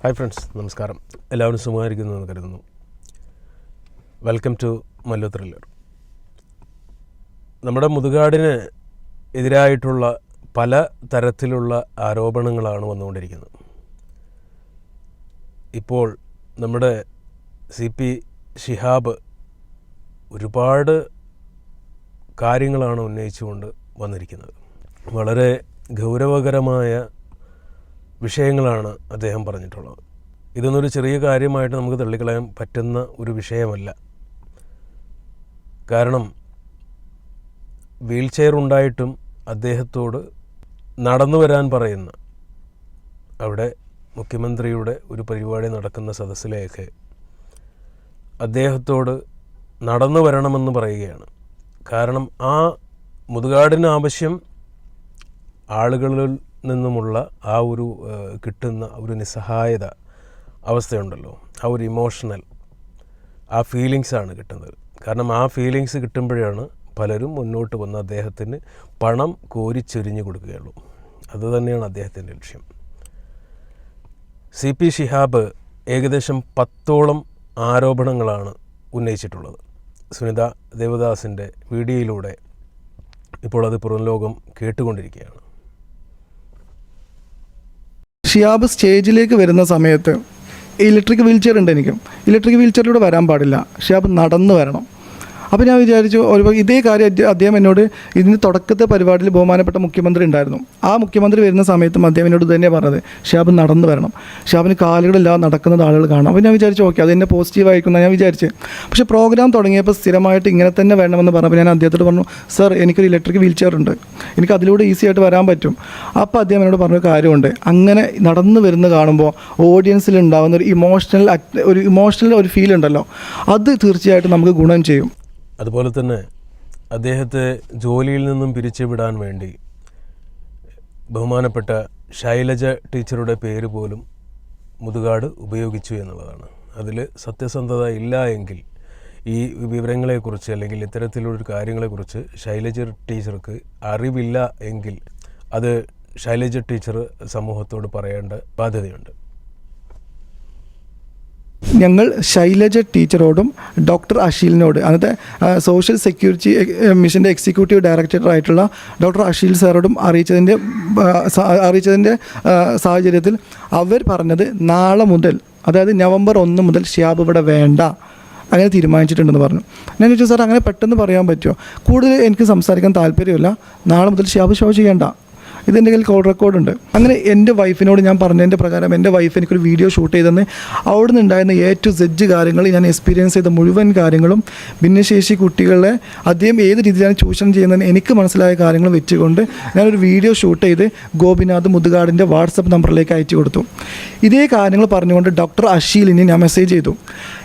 Hi friends നമസ്കാരം. എല്ലാവരും സുഖമായിരിക്കുന്നു എന്ന് കരുതുന്നു. വെൽക്കം ടു മല്ലു ത്രില്ലർ നമ്മുടെ മുതുകാടിന് എതിരായിട്ടുള്ള പല തരത്തിലുള്ള ആരോപണങ്ങളാണ് വന്നുകൊണ്ടിരിക്കുന്നത്. ഇപ്പോൾ നമ്മുടെ സി പി ഷിഹാബ് ഒരുപാട് കാര്യങ്ങളാണ് ഉന്നയിച്ചുകൊണ്ട് വന്നിരിക്കുന്നത്. വളരെ ഗൗരവകരമായ വിഷയങ്ങളാണ് അദ്ദേഹം പറഞ്ഞിട്ടുള്ളത്. ഇതൊന്നൊരു ചെറിയ കാര്യമായിട്ട് നമുക്ക് തള്ളിക്കളയാൻ പറ്റുന്ന ഒരു വിഷയമല്ല. കാരണം വീൽ ചെയർ ഉണ്ടായിട്ടും അദ്ദേഹത്തോട് നടന്നു വരാൻ പറയുന്ന അവിടെ മുഖ്യമന്ത്രിയുടെ ഒരു പരിപാടി നടക്കുന്ന സദസ്സിലേക്ക് അദ്ദേഹത്തോട് നടന്നു വരണമെന്ന് പറയുകയാണ്. കാരണം ആ മുതുകാടിന് ആവശ്യം ആളുകളിൽ നിന്നുമുള്ള ആ ഒരു കിട്ടുന്ന ഒരു നിസ്സഹായത അവസ്ഥയുണ്ടല്ലോ. ആ ഒരു ഇമോഷണൽ ആ ഫീലിങ്സാണ് കിട്ടുന്നത്. കാരണം ആ ഫീലിങ്സ് കിട്ടുമ്പോഴാണ് പലരും മുന്നോട്ട് വന്ന് അദ്ദേഹത്തിന് പണം കോരിച്ചൊരിഞ്ഞു കൊടുക്കുകയുള്ളൂ. അതുതന്നെയാണ് അദ്ദേഹത്തിന്റെ ലക്ഷ്യം. സി പി ഷിഹാബ് ഏകദേശം പത്തോളം ആരോപണങ്ങളാണ് ഉന്നയിച്ചിട്ടുള്ളത്. സുനിത ദേവദാസിന്റെ വീഡിയോയിലൂടെ ഇപ്പോൾ അത് പുറം ലോകം കേട്ടുകൊണ്ടിരിക്കുകയാണ്. ഷിയാബ് സ്റ്റേജിലേക്ക് വരുന്ന സമയത്ത് ഇലക്ട്രിക് വീൽ ചെയർ ഉണ്ട് എനിക്ക് ഇലക്ട്രിക് വീൽ ചെയറിലൂടെ വരാൻ പാടില്ല. ഷിയാബ് നടന്നു വരണം. അപ്പോൾ ഞാൻ വിചാരിച്ചു ഒരു ഇതേ കാര്യം അദ്ദേ- അദ്ദേഹം എന്നോട് ഇതിന് തുടക്കത്തെ പരിപാടിയിൽ ബഹുമാനപ്പെട്ട മുഖ്യമന്ത്രി ഉണ്ടായിരുന്നു. ആ മുഖ്യമന്ത്രി വരുന്ന സമയത്തും അദ്ദേഹം എന്നോട് തന്നെ പറഞ്ഞത് ഷാബ് നടന്നു വരണം. ഷാബിന് കാലുകളില്ലാതെ നടക്കുന്നത് ആളുകൾ കാണാം. അപ്പോൾ ഞാൻ വിചാരിച്ചു ഓക്കെ അത് എന്നെ പോസിറ്റീവ് ആയിരിക്കും ഞാൻ വിചാരിച്ചു. പക്ഷേ പ്രോഗ്രാം തുടങ്ങിയപ്പോൾ സ്ഥിരമായിട്ട് ഇങ്ങനെ തന്നെ വേണമെന്ന് പറഞ്ഞപ്പോൾ ഞാൻ അദ്ദേഹത്തോട് പറഞ്ഞു സർ എനിക്കൊരു ഇലക്ട്രിക് വീൽ ചെയർ ഉണ്ട്. എനിക്ക് അതിലൂടെ ഈസി ആയിട്ട് വരാൻ പറ്റും. അപ്പോൾ അദ്ദേഹം എന്നോട് പറഞ്ഞ കാര്യമുണ്ട്. അങ്ങനെ നടന്നു വരുന്ന കാണുമ്പോൾ ഓഡിയൻസിൽ ഉണ്ടാകുന്ന ഒരു ഇമോഷണൽ ഒരു ഇമോഷണൽ ഒരു ഫീൽ ഉണ്ടല്ലോ. അത് തീർച്ചയായിട്ടും നമുക്ക് ഗുണം ചെയ്യും. അതുപോലെ തന്നെ അദ്ദേഹത്തെ ജോലിയിൽ നിന്നും പിരിച്ചുവിടാൻ വേണ്ടി ബഹുമാനപ്പെട്ട ശൈലജ ടീച്ചറുടെ പേര് പോലും മുതുകാട് ഉപയോഗിച്ചു എന്നുള്ളതാണ്. അതിൽ സത്യസന്ധത ഇല്ല എങ്കിൽ ഈ വിവരങ്ങളെക്കുറിച്ച് അല്ലെങ്കിൽ ഇത്തരത്തിലുള്ള കാര്യങ്ങളെക്കുറിച്ച് ശൈലജ ടീച്ചർക്ക് അറിവില്ല എങ്കിൽ അത് ശൈലജ ടീച്ചർ സമൂഹത്തോട് പറയേണ്ട ബാധ്യതയുണ്ട്. ഞങ്ങൾ ശൈലജ ടീച്ചറോടും ഡോക്ടർ അഷീലിനോട് അന്നത്തെ സോഷ്യൽ സെക്യൂരിറ്റി മിഷന്റെ എക്സിക്യൂട്ടീവ് ഡയറക്ടറായിട്ടുള്ള ഡോക്ടർ അഷീൽ സാറോടും അറിയിച്ചതിന്റെ അറിയിച്ചതിന്റെ സാഹചര്യത്തിൽ അവർ പറഞ്ഞത് നാളെ മുതൽ അതായത് നവംബർ ഒന്ന് മുതൽ ഷിയാബ് ഇവിടെ വേണ്ട. അങ്ങനെ തീരുമാനിച്ചിട്ടുണ്ടെന്ന് പറഞ്ഞു. ഞാൻ ചോദിച്ചു സാർ അങ്ങനെ പെട്ടെന്ന് പറയാൻ പറ്റുമോ? കൂടുതൽ എനിക്ക് സംസാരിക്കാൻ താല്പര്യമില്ല. നാളെ മുതൽ ഷിയാബ് ഷോ ചെയ്യേണ്ട. ഇതെന്റെ കയ്യിൽ കോൾ റെക്കോർഡുണ്ട് അങ്ങനെ എന്റെ വൈഫിനോട് ഞാൻ പറഞ്ഞതിന്റെ പ്രകാരം എന്റെ വൈഫ് എനിക്കൊരു വീഡിയോ ഷൂട്ട് ചെയ്തെന്ന് അവിടെ നിന്നുണ്ടായിരുന്ന എ ടു സെഡ് കാര്യങ്ങൾ ഞാൻ എക്സ്പീരിയൻസ് ചെയ്ത മുഴുവൻ കാര്യങ്ങളും ഭിന്നശേഷി കുട്ടികളെ അദ്ദേഹം ഏത് രീതിയിലാണ് ചൂഷണം ചെയ്യുന്നതെന്ന് എനിക്ക് മനസ്സിലായ കാര്യങ്ങൾ വെച്ചുകൊണ്ട് ഞാനൊരു വീഡിയോ ഷൂട്ട് ചെയ്ത് ഗോപിനാഥ് മുതുകാടിന്റെ വാട്സപ്പ് നമ്പറിലേക്ക് അയച്ചു കൊടുത്തു. ഇതേ കാര്യങ്ങൾ പറഞ്ഞുകൊണ്ട് ഡോക്ടർ അഷീലിന് ഞാൻ മെസ്സേജ് ചെയ്തു.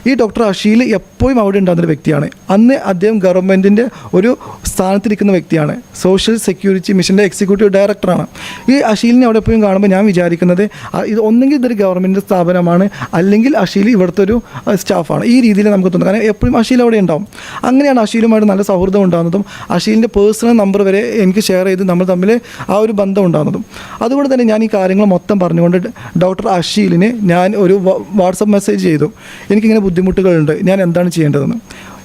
ഈ ഡോക്ടർ അഷീൽ എപ്പോഴും അവിടെ ഉണ്ടാകുന്ന ഒരു വ്യക്തിയാണ്. അന്ന് അദ്ദേഹം ഗവൺമെന്റിന്റെ ഒരു സ്ഥാനത്തിരിക്കുന്ന വ്യക്തിയാണ്. സോഷ്യൽ സെക്യൂരിറ്റി മിഷന്റെ എക്സിക്യൂട്ടീവ് ഡയറക്ടറാണ് ഈ അഷീലിനെ അവിടെ പോയി കാണുമ്പോൾ ഞാൻ വിചാരിക്കുന്നത് ഇത് ഒന്നെങ്കിൽ ഇതൊരു ഗവൺമെന്റ് സ്ഥാപനമാണ് അല്ലെങ്കിൽ അഷീൽ ഇവിടുത്തെ ഒരു സ്റ്റാഫാണ്. ഈ രീതിയിൽ നമുക്ക് തോന്നുന്നത് കാരണം എപ്പോഴും അഷീൽ അവിടെ ഉണ്ടാവും. അങ്ങനെയാണ് അഷീലുമായിട്ട് നല്ല സൗഹൃദം ഉണ്ടാകുന്നതും അഷീലിന്റെ പേഴ്സണൽ നമ്പർ വരെ എനിക്ക് ഷെയർ ചെയ്ത് നമ്മൾ തമ്മിൽ ആ ഒരു ബന്ധം ഉണ്ടാകുന്നതും. അതുകൊണ്ട് തന്നെ ഞാൻ ഈ കാര്യങ്ങൾ മൊത്തം പറഞ്ഞുകൊണ്ട് ഡോക്ടർ അഷീലിന് ഞാൻ ഒരു വാട്സപ്പ് മെസ്സേജ് ചെയ്തു. എനിക്കിങ്ങനെ ബുദ്ധിമുട്ടുകളുണ്ട് ഞാൻ എന്താണ് ചെയ്യേണ്ടതെന്ന്.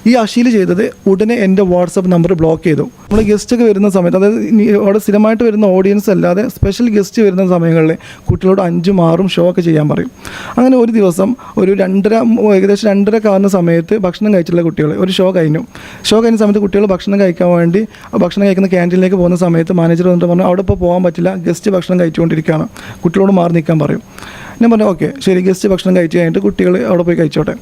ഈ അശീൽ ചെയ്തത് ഉടനെ എന്റെ വാട്സപ്പ് നമ്പർ ബ്ലോക്ക് ചെയ്തു. നമ്മൾ ഗസ്റ്റ് ഒക്കെ വരുന്ന സമയത്ത് അതായത് അവിടെ സ്ഥിരമായിട്ട് വരുന്ന ഓഡിയൻസ് അല്ലാതെ സ്പെഷ്യൽ ഗസ്റ്റ് വരുന്ന സമയങ്ങളിൽ കുട്ടികളോട് അഞ്ചും ആറും ഷോ ഒക്കെ ചെയ്യാൻ പറയും. അങ്ങനെ ഒരു ദിവസം ഒരു രണ്ടര ഏകദേശം രണ്ടര കാവുന്ന സമയത്ത് ഭക്ഷണം കഴിച്ചിട്ടുള്ള കുട്ടികൾ ഒരു ഷോ കഴിഞ്ഞു. ഷോ കഴിഞ്ഞ സമയത്ത് കുട്ടികൾ ഭക്ഷണം കഴിക്കാൻ വേണ്ടി ഭക്ഷണം കഴിക്കുന്ന ക്യാന്റീനിലേക്ക് പോകുന്ന സമയത്ത് മാനേജർ വന്നിട്ട് പറഞ്ഞു അവിടെ ഇപ്പോൾ പോകാൻ പറ്റില്ല ഗസ്റ്റ് ഭക്ഷണം കഴിച്ചുകൊണ്ടിരിക്കുകയാണ്. കുട്ടികളോട് മാറി നിൽക്കാൻ പറയും. ഞാൻ പറഞ്ഞു ഓക്കെ ശരി ഗസ്റ്റ് ഭക്ഷണം കഴിച്ച് കഴിഞ്ഞിട്ട് കുട്ടികൾ അവിടെ പോയി കഴിച്ചോട്ടെ.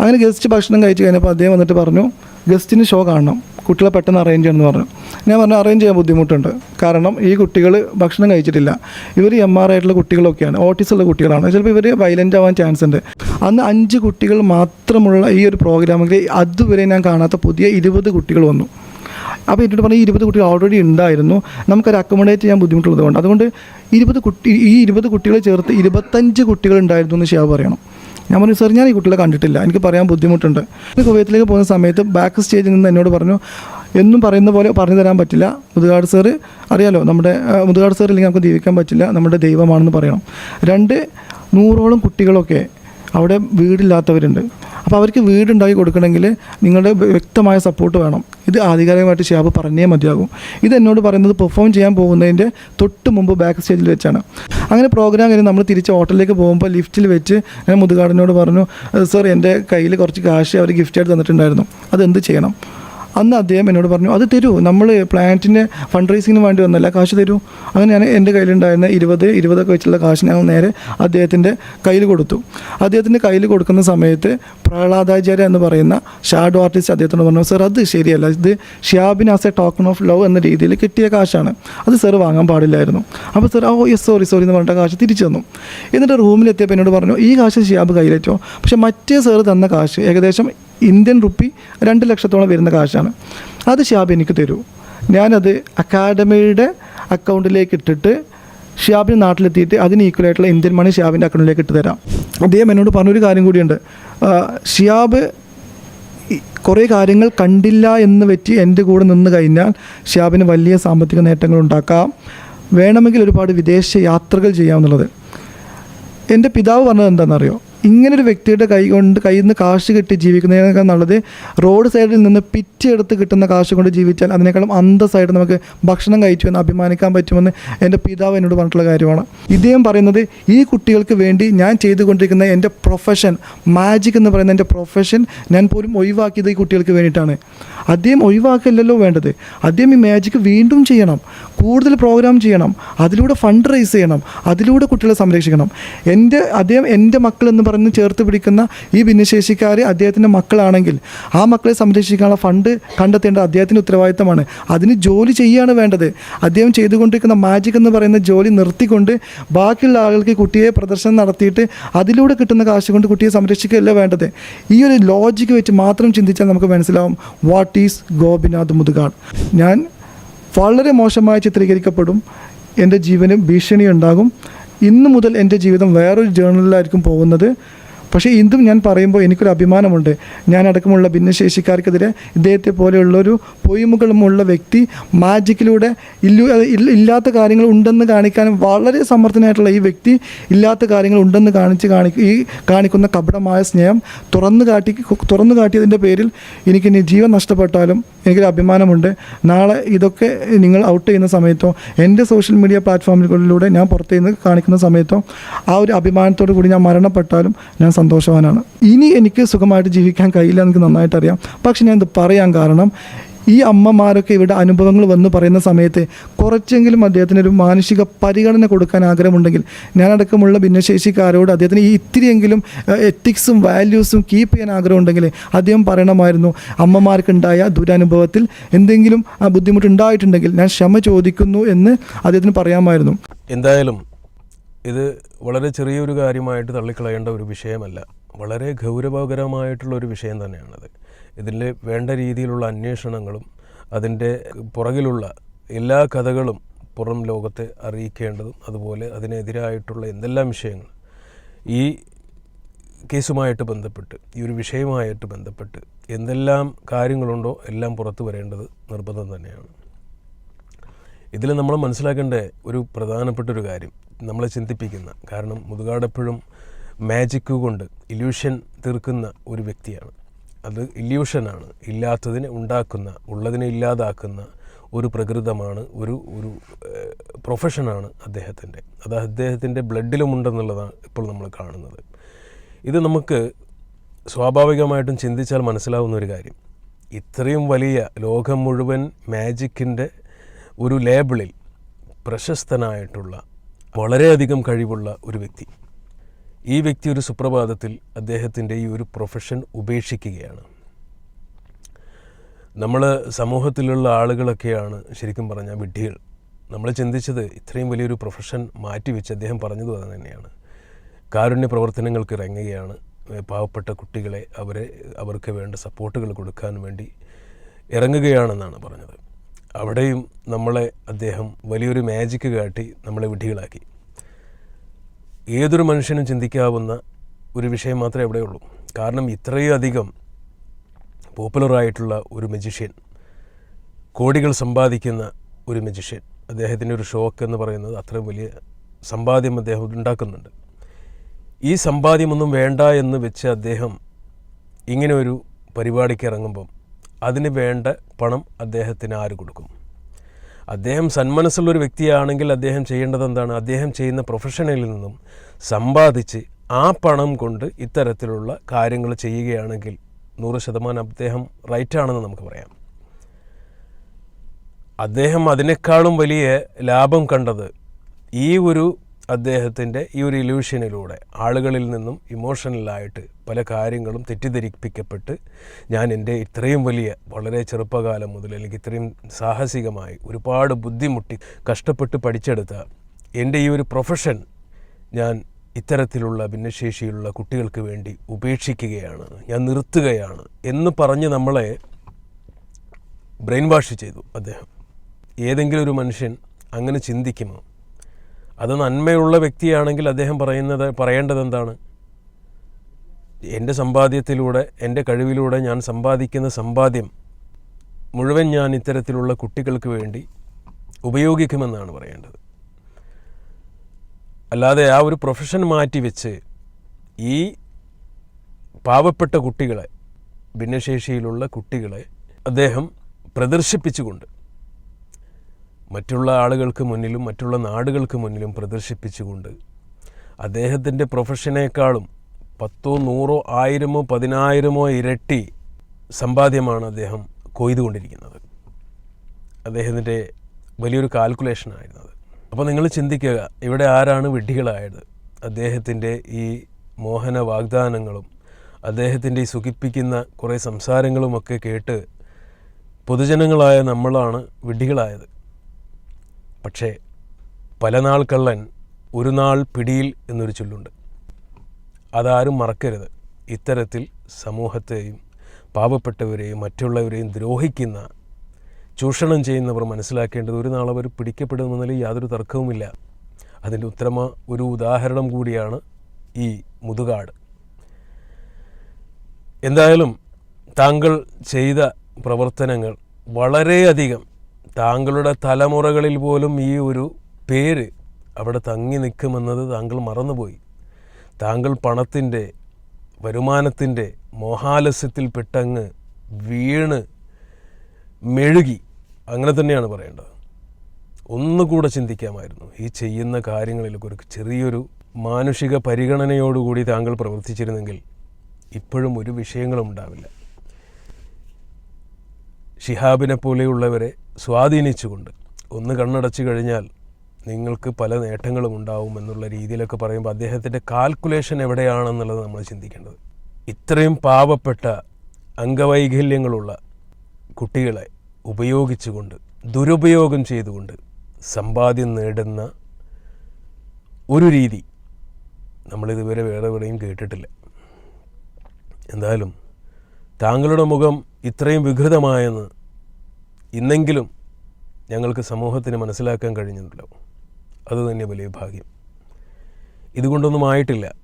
അങ്ങനെ ഗസ്റ്റ് ഭക്ഷണം കഴിച്ച് കഴിഞ്ഞപ്പോൾ അദ്ദേഹം വന്നിട്ട് പറഞ്ഞു ഗസ്റ്റിന് ഷോ കാണണം. കുട്ടികളെ പെട്ടെന്ന് അറേഞ്ച് ചെയ്യണമെന്ന് പറഞ്ഞു. ഞാൻ പറഞ്ഞു അറേഞ്ച് ചെയ്യാൻ ബുദ്ധിമുട്ടുണ്ട്. കാരണം ഈ കുട്ടികൾ ഭക്ഷണം കഴിച്ചിട്ടില്ല. ഇവർ എം ആർ ആയിട്ടുള്ള കുട്ടികളൊക്കെയാണ്. ഓട്ടിസ് ഉള്ള കുട്ടികളാണ്. ചിലപ്പോൾ ഇവർ വയലന്റ് ആവാൻ ചാൻസ് ഉണ്ട്. അന്ന് അഞ്ച് കുട്ടികൾ മാത്രമുള്ള ഈ ഒരു പ്രോഗ്രാമിൽ അതുവരെ ഞാൻ കാണാത്ത പുതിയ ഇരുപത് കുട്ടികൾ വന്നു. അപ്പോൾ എന്നോട് പറഞ്ഞാൽ ഈ ഇരുപത് കുട്ടികൾ ഓൾറെഡി ഉണ്ടായിരുന്നു. നമുക്കത് അക്കോമഡേറ്റ് ചെയ്യാൻ ബുദ്ധിമുട്ടുള്ളത് കൊണ്ട് അതുകൊണ്ട് ഇരുപത് കുട്ടി ഈ ഇരുപത് കുട്ടികളെ ചേർത്ത് ഇരുപത്തഞ്ച് കുട്ടികൾ ഉണ്ടായിരുന്നു എന്ന് ഷിയാബ് പറയണം. ഞാൻ പറഞ്ഞു സാർ ഞാൻ ഈ കുട്ടികളെ കണ്ടിട്ടില്ല. എനിക്ക് പറയാൻ ബുദ്ധിമുട്ടുണ്ട്. കുവൈത്തിലേക്ക് പോകുന്ന സമയത്ത് ബാക്ക് സ്റ്റേജിൽ നിന്ന് എന്നോട് പറഞ്ഞു എന്നും പറയുന്ന പോലെ പറഞ്ഞു തരാൻ പറ്റില്ല. മുതുകാട് സാറ് അറിയാലോ നമ്മുടെ മുതുകാട് സാർ ഇല്ലെങ്കിൽ നമുക്ക് ജീവിക്കാൻ പറ്റില്ല. നമ്മുടെ ദൈവമാണെന്ന് പറയണം. രണ്ട് നൂറോളം കുട്ടികളൊക്കെ അവിടെ വീടില്ലാത്തവരുണ്ട്. അപ്പോൾ അവർക്ക് വീടുണ്ടാക്കി കൊടുക്കണമെങ്കിൽ നിങ്ങളുടെ വ്യക്തമായ സപ്പോർട്ട് വേണം. ഇത് ആധികാരികമായിട്ട് ഷിയാബ് പറഞ്ഞേ മതിയാകും. ഇത് എന്നോട് പറയുന്നത് പെർഫോം ചെയ്യാൻ പോകുന്നതിന്റെ തൊട്ട് മുമ്പ് ബാക്ക് സ്റ്റേജിൽ വെച്ചാണ്. അങ്ങനെ പ്രോഗ്രാം കഴിഞ്ഞ് നമ്മൾ തിരിച്ച് ഹോട്ടലിലേക്ക് പോകുമ്പോൾ ലിഫ്റ്റിൽ വെച്ച് ഞാൻ മുതുകാടിനോട് പറഞ്ഞു സർ എന്റെ കയ്യിൽ കുറച്ച് കാശ് അവർ ഗിഫ്റ്റായിട്ട് തന്നിട്ടുണ്ടായിരുന്നു. അതെന്ത് ചെയ്യണം? അന്ന് അദ്ദേഹം എന്നോട് പറഞ്ഞു അത് തരൂ നമ്മൾ പ്ലാന്റിന്റെ ഫണ്ട് റൈസിങ്ങിന് വേണ്ടി വന്നല്ല കാശ് തരൂ. അങ്ങനെ ഞാൻ എന്റെ കയ്യിലുണ്ടായിരുന്ന ഇരുപത് ഇരുപതൊക്കെ വെച്ചുള്ള കാശ് ഞങ്ങൾ നേരെ അദ്ദേഹത്തിന്റെ കയ്യിൽ കൊടുത്തു. അദ്ദേഹത്തിന്റെ കയ്യിൽ കൊടുക്കുന്ന സമയത്ത് പ്രഹ്ലാദാചാര്യ എന്ന് പറയുന്ന ഷാഡോ ആർട്ടിസ്റ്റ് അദ്ദേഹത്തോട് പറഞ്ഞു സർ അത് ശരിയല്ല. ഇത് ഷിയാബിനാസ് എ ടോക്കൺ ഓഫ് ലവ് എന്ന രീതിയിൽ കിട്ടിയ കാശാണ്. അത് സർ വാങ്ങാൻ പാടില്ലായിരുന്നു. അപ്പോൾ sir oh yes sorry sorry എന്ന് പറഞ്ഞിട്ട് കാശ് തിരിച്ചു തന്നു. എന്നിട്ട് റൂമിലെത്തിയപ്പോൾ എന്നോട് പറഞ്ഞു ഈ കാശ് ഷിയാബ് കയ്യിലേറ്റോ. പക്ഷേ മറ്റേ സർ തന്ന കാശ് ഏകദേശം ഇന്ത്യൻ റുപ്പി രണ്ട് ലക്ഷത്തോളം വരുന്ന കാശാണ്. അത് ഷിയാബ് എനിക്ക് തരൂ. ഞാനത് അക്കാഡമിയുടെ അക്കൗണ്ടിലേക്ക് ഇട്ടിട്ട് ഷിയാബിന് നാട്ടിലെത്തിയിട്ട് അതിന് ഈക്വൽ ആയിട്ടുള്ള ഇന്ത്യൻ മണി ഷിയാബിന്റെ അക്കൗണ്ടിലേക്ക് ഇട്ട് തരാം. അദ്ദേഹം എന്നോട് പറഞ്ഞൊരു കാര്യം കൂടിയുണ്ട്. ഷിയാബ് കുറേ കാര്യങ്ങൾ കണ്ടില്ല എന്ന് വെച്ച് എന്റെ കൂടെ നിന്ന് കഴിഞ്ഞാൽ ഷിയാബിന് വലിയ സാമ്പത്തിക നേട്ടങ്ങൾ ഉണ്ടാക്കാം. വേണമെങ്കിൽ ഒരുപാട് വിദേശ യാത്രകൾ ചെയ്യാമെന്നുള്ളത് എന്റെ പിതാവ് പറഞ്ഞത് എന്താണെന്നറിയോ? ഇങ്ങനൊരു വ്യക്തിയുടെ കൈ കൊണ്ട് കയ്യിൽ നിന്ന് കാശ് കിട്ടി ജീവിക്കുന്നതിനേക്കാൾ നല്ലത് റോഡ് സൈഡിൽ നിന്ന് പിറ്റെടുത്ത് കിട്ടുന്ന കാശ് കൊണ്ട് ജീവിച്ചാൽ അതിനേക്കാളും അന്തസ്സായിട്ട് നമുക്ക് ഭക്ഷണം കഴിച്ചു എന്ന് അഭിമാനിക്കാൻ പറ്റുമെന്ന് എന്റെ പിതാവ് എന്നോട് പറഞ്ഞിട്ടുള്ള കാര്യമാണ്. ഇദ്ദേഹം പറയുന്നത് ഈ കുട്ടികൾക്ക് വേണ്ടി ഞാൻ ചെയ്തുകൊണ്ടിരിക്കുന്ന എന്റെ പ്രൊഫഷൻ മാജിക് എന്ന് പറയുന്ന എന്റെ പ്രൊഫഷൻ ഞാൻ പോലും ഒഴിവാക്കിയത് ഈ കുട്ടികൾക്ക് വേണ്ടിയിട്ടാണ്. അദ്ദേഹം ഒഴിവാക്കല്ലല്ലോ വേണ്ടത്. അദ്ദേഹം ഈ മാജിക് വീണ്ടും ചെയ്യണം. കൂടുതൽ പ്രോഗ്രാം ചെയ്യണം. അതിലൂടെ ഫണ്ട് റൈസ് ചെയ്യണം. അതിലൂടെ കുട്ടികളെ സംരക്ഷിക്കണം. എന്റെ അദ്ദേഹം എന്റെ മക്കൾ എന്ന് പറഞ്ഞ് ചേർത്ത് പിടിക്കുന്ന ഈ ഭിന്നശേഷിക്കാർ അദ്ദേഹത്തിന്റെ മക്കളാണെങ്കിൽ ആ മക്കളെ സംരക്ഷിക്കാനുള്ള ഫണ്ട് കണ്ടെത്തേണ്ടത് അദ്ദേഹത്തിന്റെ ഉത്തരവാദിത്തമാണ്. അതിന് ജോലി ചെയ്യുകയാണ് വേണ്ടത്. അദ്ദേഹം ചെയ്തുകൊണ്ടിരിക്കുന്ന മാജിക് എന്ന് പറയുന്ന ജോലി നിർത്തിക്കൊണ്ട് ബാക്കിയുള്ള ആളുകൾക്ക് കുട്ടിയെ പ്രദർശനം നടത്തിയിട്ട് അതിലൂടെ കിട്ടുന്ന കാശ് കൊണ്ട് കുട്ടിയെ സംരക്ഷിക്കുകയല്ല വേണ്ടത്? ഈ ഒരു ലോജിക്ക് വെച്ച് മാത്രം ചിന്തിച്ചാൽ നമുക്ക് മനസ്സിലാവും വാട്ട് ഈസ് ഗോപിനാഥ് മുതുകാട്. ഞാൻ വളരെ മോശമായി ചിത്രീകരിക്കപ്പെടും. എന്റെ ജീവന് ഭീഷണി ഉണ്ടാകും. ഇന്ന് മുതൽ എന്റെ ജീവിതം വേറൊരു ജേർണലിലായിരിക്കും പോകുന്നത്. പക്ഷേ ഇന്നും ഞാൻ പറയുമ്പോൾ എനിക്കൊരു അഭിമാനമുണ്ട്. ഞാൻ അടക്കമുള്ള ഭിന്നശേഷിക്കാർക്കെതിരെ ഇദ്ദേഹത്തെ പോലെയുള്ളൊരു പൊയ്മുകളുമുള്ള വ്യക്തി മാജിക്കിലൂടെ ഇല്ല- ഇല്ലാത്ത കാര്യങ്ങൾ ഉണ്ടെന്ന് കാണിക്കാൻ വളരെ സമർത്ഥനായിട്ടുള്ള ഈ വ്യക്തി ഇല്ലാത്ത കാര്യങ്ങൾ ഉണ്ടെന്ന് കാണിച്ച് കാണി ഈ കാണിക്കുന്ന കപടമായ സ്നേഹം തുറന്നു കാട്ടി തുറന്നു കാട്ടിയതിന്റെ പേരിൽ എനിക്കിനി ജീവൻ നഷ്ടപ്പെട്ടാലും എനിക്കൊരു അഭിമാനമുണ്ട്. നാളെ ഇതൊക്കെ നിങ്ങൾ ഔട്ട് ചെയ്യുന്ന സമയത്തോ എന്റെ സോഷ്യൽ മീഡിയ പ്ലാറ്റ്ഫോമുകളിലൂടെ ഞാൻ പുറത്തു നിന്ന് കാണിക്കുന്ന സമയത്തോ ആ ഒരു അഭിമാനത്തോടു കൂടി ഞാൻ മരണപ്പെട്ടാലും ഞാൻ സന്തോഷവാനാണ്. ഇനി എനിക്ക് സുഖമായിട്ട് ജീവിക്കാൻ കഴിയില്ല എനിക്ക് നന്നായിട്ട് അറിയാം പക്ഷെ ഞാൻ ഇത് പറയാൻ കാരണം ഈ അമ്മമാരൊക്കെ ഇവിടെ അനുഭവങ്ങൾ വന്ന് പറയുന്ന സമയത്ത് കുറച്ചെങ്കിലും അദ്ദേഹത്തിന് ഒരു മാനസിക പരിഗണന കൊടുക്കാൻ ആഗ്രഹമുണ്ടെങ്കിൽ ഞാനടക്കമുള്ള ഭിന്നശേഷിക്കാരോട് അദ്ദേഹത്തിന് ഈ ഇത്തിരിയെങ്കിലും എത്തിക്സും വാല്യൂസും കീപ്പ് ചെയ്യാൻ ആഗ്രഹമുണ്ടെങ്കിൽ അദ്ദേഹം പറയണമായിരുന്നു അമ്മമാർക്കുണ്ടായ ദുരനുഭവത്തിൽ എന്തെങ്കിലും ബുദ്ധിമുട്ടുണ്ടായിട്ടുണ്ടെങ്കിൽ ഞാൻ ക്ഷമ ചോദിക്കുന്നു എന്ന് അദ്ദേഹത്തിന് പറയാമായിരുന്നു. എന്തായാലും ഇത് വളരെ ചെറിയൊരു കാര്യമായിട്ട് തള്ളിക്കളയേണ്ട ഒരു വിഷയമല്ല. വളരെ ഗൗരവകരമായിട്ടുള്ള ഒരു വിഷയം തന്നെയാണത്. ഇതിൽ വേണ്ട രീതിയിലുള്ള അന്വേഷണങ്ങളും അതിന്റെ പുറകിലുള്ള എല്ലാ കഥകളും പുറം ലോകത്തെ അറിയിക്കേണ്ടതും അതുപോലെ അതിനെതിരായിട്ടുള്ള എന്തെല്ലാം വിഷയങ്ങൾ ഈ കേസുമായിട്ട് ബന്ധപ്പെട്ട് ഈ ഒരു വിഷയവുമായിട്ട് ബന്ധപ്പെട്ട് എന്തെല്ലാം കാര്യങ്ങളുണ്ടോ എല്ലാം പുറത്തു വരേണ്ടത് നിർബന്ധം തന്നെയാണ്. ഇതിൽ നമ്മൾ മനസ്സിലാക്കേണ്ട ഒരു പ്രധാനപ്പെട്ട ഒരു കാര്യം നമ്മളെ ചിന്തിപ്പിക്കുന്ന കാരണം മുതുകാടെപ്പോഴും മാജിക്ക് മാജിക് കൊണ്ട് ഇല്യൂഷൻ തീർക്കുന്ന ഒരു വ്യക്തിയാണ്. അത് ഇല്യൂഷനാണ്. ഇല്ലാത്തതിനെ ഉണ്ടാക്കുന്ന ഉള്ളതിനെ ഇല്ലാതാക്കുന്ന ഒരു പ്രകൃതമാണ് ഒരു ഒരു പ്രൊഫഷനാണ് അദ്ദേഹത്തിന്റെ. അത് അദ്ദേഹത്തിന്റെ ബ്ലഡിലുമുണ്ടെന്നുള്ളതാണ് ഇപ്പോൾ നമ്മൾ കാണുന്നത്. ഇത് നമുക്ക് സ്വാഭാവികമായിട്ടും ചിന്തിച്ചാൽ മനസ്സിലാവുന്ന ഒരു കാര്യം. ഇത്രയും വലിയ ലോകം മുഴുവൻ മാജിക്കിന്റെ ഒരു ലേബിളിൽ പ്രശസ്തനായിട്ടുള്ള വളരെയധികം കഴിവുള്ള ഒരു വ്യക്തി. ഈ വ്യക്തി ഒരു സുപ്രഭാതത്തിൽ അദ്ദേഹത്തിന്റെ ഈ ഒരു പ്രൊഫഷൻ ഉപേക്ഷിക്കുകയാണ്. നമ്മൾ സമൂഹത്തിലുള്ള ആളുകളൊക്കെയാണ് ശരിക്കും പറഞ്ഞാൽ വിഡ്ഢികൾ. നമ്മൾ ചിന്തിച്ചത് ഇത്രയും വലിയൊരു പ്രൊഫഷൻ മാറ്റിവെച്ച് അദ്ദേഹം പറഞ്ഞത് അത് തന്നെയാണ്. കാരുണ്യ പ്രവർത്തനങ്ങൾക്ക് ഇറങ്ങുകയാണ്. പാവപ്പെട്ട കുട്ടികളെ അവരെ അവർക്ക് വേണ്ട സപ്പോർട്ടുകൾ കൊടുക്കാൻ വേണ്ടി ഇറങ്ങുകയാണെന്നാണ് പറഞ്ഞത്. അവിടെയും നമ്മളെ അദ്ദേഹം വലിയൊരു മാജിക്ക് കാട്ടി നമ്മളെ വിഡ്ഢികളാക്കി. ഏതൊരു മനുഷ്യനും ചിന്തിക്കാവുന്ന ഒരു വിഷയം മാത്രമേ അവിടെയുള്ളൂ കാരണം ഇത്രയധികം പോപ്പുലറായിട്ടുള്ള ഒരു മജിഷ്യൻ കോടികൾ സമ്പാദിക്കുന്ന ഒരു മജിഷ്യൻ അദ്ദേഹത്തിന്റെ ഒരു ഷോക്ക് എന്ന് പറയുന്നത് അത്രയും വലിയ സമ്പാദ്യം അദ്ദേഹം ഉണ്ടാക്കുന്നുണ്ട്. ഈ സമ്പാദ്യമൊന്നും വേണ്ട എന്ന് വെച്ച് അദ്ദേഹം ഇങ്ങനെ ഒരു പരിപാടിക്ക് ഇറങ്ങുമ്പം അതിന് വേണ്ട പണം അദ്ദേഹത്തിന് ആര് കൊടുക്കും? അദ്ദേഹം സന്മനസ്സുള്ള ഒരു വ്യക്തിയാണെങ്കിൽ അദ്ദേഹം ചെയ്യേണ്ടത് എന്താണ്? അദ്ദേഹം ചെയ്യുന്ന പ്രൊഫഷനിൽ നിന്നും സമ്പാദിച്ച് ആ പണം കൊണ്ട് ഇത്തരത്തിലുള്ള കാര്യങ്ങൾ ചെയ്യുകയാണെങ്കിൽ നൂറ് ശതമാനം അദ്ദേഹം റൈറ്റാണെന്ന് നമുക്ക് പറയാം. അദ്ദേഹം അതിനേക്കാളും വലിയ ലാഭം കണ്ടത് ഈ ഒരു അദ്ദേഹത്തിന്റെ ഈ ഒരു ഇല്യൂഷനിലൂടെ ആളുകളിൽ നിന്നും ഇമോഷണലായിട്ട് പല കാര്യങ്ങളും തെറ്റിദ്ധരിപ്പിക്കപ്പെട്ട് ഞാൻ എന്റെ ഇത്രയും വലിയ വളരെ ചെറുപ്പകാലം മുതൽ അല്ലെങ്കിൽ ഇത്രയും സാഹസികമായി ഒരുപാട് ബുദ്ധിമുട്ടി കഷ്ടപ്പെട്ട് പഠിച്ചെടുത്ത എന്റെ ഈ ഒരു പ്രൊഫഷൻ ഞാൻ ഇത്തരത്തിലുള്ള ഭിന്നശേഷിയുള്ള കുട്ടികൾക്ക് വേണ്ടി ഉപേക്ഷിക്കുകയാണ് ഞാൻ നിർത്തുകയാണ് എന്ന് പറഞ്ഞ് നമ്മളെ ബ്രെയിൻ വാഷ് ചെയ്തു അദ്ദേഹം. ഏതെങ്കിലും ഒരു മനുഷ്യൻ അങ്ങനെ ചിന്തിക്കുമോ? അത് നന്മയുള്ള വ്യക്തിയാണെങ്കിൽ അദ്ദേഹം പറയുന്നത് പറയേണ്ടത് എന്താണ് എന്റെ സമ്പാദ്യത്തിലൂടെ എന്റെ കഴിവിലൂടെ ഞാൻ സമ്പാദിക്കുന്ന സമ്പാദ്യം മുഴുവൻ ഞാൻ ഇത്തരത്തിലുള്ള കുട്ടികൾക്ക് വേണ്ടി ഉപയോഗിക്കുമെന്നാണ് പറയേണ്ടത്. അല്ലാതെ ആ ഒരു പ്രൊഫഷൻ മാറ്റി വെച്ച് ഈ പാവപ്പെട്ട കുട്ടികളെ ഭിന്നശേഷിയിലുള്ള കുട്ടികളെ അദ്ദേഹം പ്രദർശിപ്പിച്ചുകൊണ്ട് മറ്റുള്ള ആളുകൾക്ക് മുന്നിലും മറ്റുള്ള നാടുകൾക്ക് മുന്നിലും പ്രദർശിപ്പിച്ചുകൊണ്ട് അദ്ദേഹത്തിന്റെ പ്രൊഫഷനേക്കാളും പത്തോ നൂറോ ആയിരമോ പതിനായിരമോ ഇരട്ടി സമ്പാദ്യമാണ് അദ്ദേഹം കൊയ്തുകൊണ്ടിരിക്കുന്നത്. അദ്ദേഹത്തിന്റെ വലിയൊരു കാൽക്കുലേഷനായിരുന്നത്. അപ്പോൾ നിങ്ങൾ ചിന്തിക്കുക ഇവിടെ ആരാണ് വിഡ്ഢികളായത്? അദ്ദേഹത്തിന്റെ ഈ മോഹന വാഗ്ദാനങ്ങളും അദ്ദേഹത്തിന്റെ ഈ സുഖിപ്പിക്കുന്ന കുറേ സംസാരങ്ങളുമൊക്കെ കേട്ട് പൊതുജനങ്ങളായ നമ്മളാണ് വിഡ്ഢികളായത്. പക്ഷേ പല നാൾ കള്ളൻ ഒരു നാൾ പിടിയിൽ എന്നൊരു ചൊല്ലുണ്ട്. അതാരും മറക്കരുത്. ഇത്തരത്തിൽ സമൂഹത്തെയും പാവപ്പെട്ടവരെയും മറ്റുള്ളവരെയും ദ്രോഹിക്കുന്ന ചൂഷണം ചെയ്യുന്നവർ മനസ്സിലാക്കേണ്ടത് ഒരു നാൾ അവർ പിടിക്കപ്പെടുമെന്നതിൽ യാതൊരു തർക്കവുമില്ല. അതിന്റെ ഉത്തമ ഒരു ഉദാഹരണം കൂടിയാണ് ഈ മുതുകാട്. എന്തായാലും താങ്കൾ ചെയ്ത പ്രവർത്തനങ്ങൾ വളരെയധികം താങ്കളുടെ തലമുറകളിൽ പോലും ഈ ഒരു പേര് അവിടെ തങ്ങി നിൽക്കുമെന്നത് താങ്കൾ മറന്നുപോയി. താങ്കൾ പണത്തിന്റെ വരുമാനത്തിന്റെ മോഹാലസ്യത്തിൽ പെട്ടങ്ങ് വീണ് മെഴുകി. അങ്ങനെ തന്നെയാണ് പറയേണ്ടത്. ഒന്നുകൂടെ ചിന്തിക്കാമായിരുന്നു. ഈ ചെയ്യുന്ന കാര്യങ്ങളിലൊക്കെ ഒരു ചെറിയൊരു മാനുഷിക പരിഗണനയോടുകൂടി താങ്കൾ പ്രവർത്തിച്ചിരുന്നെങ്കിൽ ഇപ്പോഴും ഒരു വിഷയങ്ങളും ഉണ്ടാവില്ല. ഷിഹാബിനെ പോലെയുള്ളവരെ സ്വാധീനിച്ചുകൊണ്ട് ഒന്ന് കണ്ണടച്ചു കഴിഞ്ഞാൽ നിങ്ങൾക്ക് പല നേട്ടങ്ങളും ഉണ്ടാവും എന്നുള്ള രീതിയിലൊക്കെ പറയുമ്പോൾ അദ്ദേഹത്തിന്റെ കാൽക്കുലേഷൻ എവിടെയാണെന്നുള്ളത് നമ്മൾ ചിന്തിക്കേണ്ടത്. ഇത്രയും പാവപ്പെട്ട അംഗവൈകല്യങ്ങളുള്ള കുട്ടികളെ ഉപയോഗിച്ചുകൊണ്ട് ദുരുപയോഗം ചെയ്തുകൊണ്ട് സമ്പാദ്യം നേടുന്ന ഒരു രീതി നമ്മളിതുവരെ വേറെ എവിടെയും കേട്ടിട്ടില്ല. എന്തായാലും താങ്കളുടെ മുഖം ഇത്രയും വികൃതമായെന്ന് ഇന്നെങ്കിലും ഞങ്ങൾക്ക് സമൂഹത്തിന് മനസ്സിലാക്കാൻ കഴിഞ്ഞിട്ടുണ്ടല്ലോ അത് തന്നെ വലിയ ഭാഗ്യം. ഇതുകൊണ്ടൊന്നും ആയിട്ടില്ല.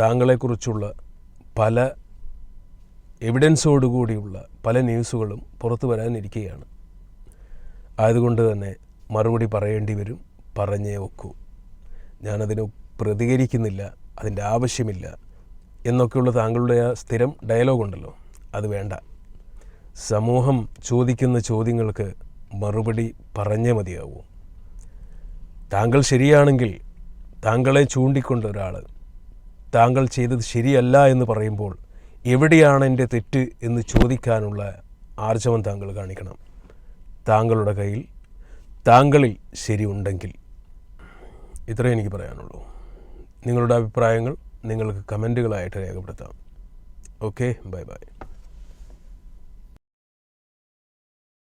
താങ്കളെക്കുറിച്ചുള്ള പല എവിഡൻസോടുകൂടിയുള്ള പല ന്യൂസുകളും പുറത്തു വരാനിരിക്കുകയാണ് ആയതുകൊണ്ട് തന്നെ മറുപടി പറയേണ്ടി വരും. പറഞ്ഞേ ഒക്കൂ. ഞാനതിന് പ്രതികരിക്കുന്നില്ല അതിന്റെ ആവശ്യമില്ല. എന്നൊക്കെയുള്ള താങ്കളുടെ ആ സ്ഥിരം ഡയലോഗുണ്ടല്ലോ അത് വേണ്ട. സമൂഹം ചോദിക്കുന്ന ചോദ്യങ്ങൾക്ക് മറുപടി പറഞ്ഞേ മതിയാവൂ. താങ്കൾ ശരിയാണെങ്കിൽ താങ്കളെ ചൂണ്ടിക്കൊണ്ട ഒരാൾ താങ്കൾ ചെയ്തത് ശരിയല്ല എന്ന് പറയുമ്പോൾ എവിടെയാണ് എന്റെ തെറ്റ് എന്ന് ചോദിക്കാനുള്ള ആർജവം താങ്കൾ കാണിക്കണം. താങ്കളുടെ കയ്യിൽ താങ്കളിൽ ശരിയുണ്ടെങ്കിൽ ഇത്രേ എനിക്ക് പറയാനുള്ളൂ. നിങ്ങളുടെ അഭിപ്രായങ്ങൾ നിങ്ങൾക്ക് കമന്റുകളായിട്ട് രേഖപ്പെടുത്താം. Okay bye bye.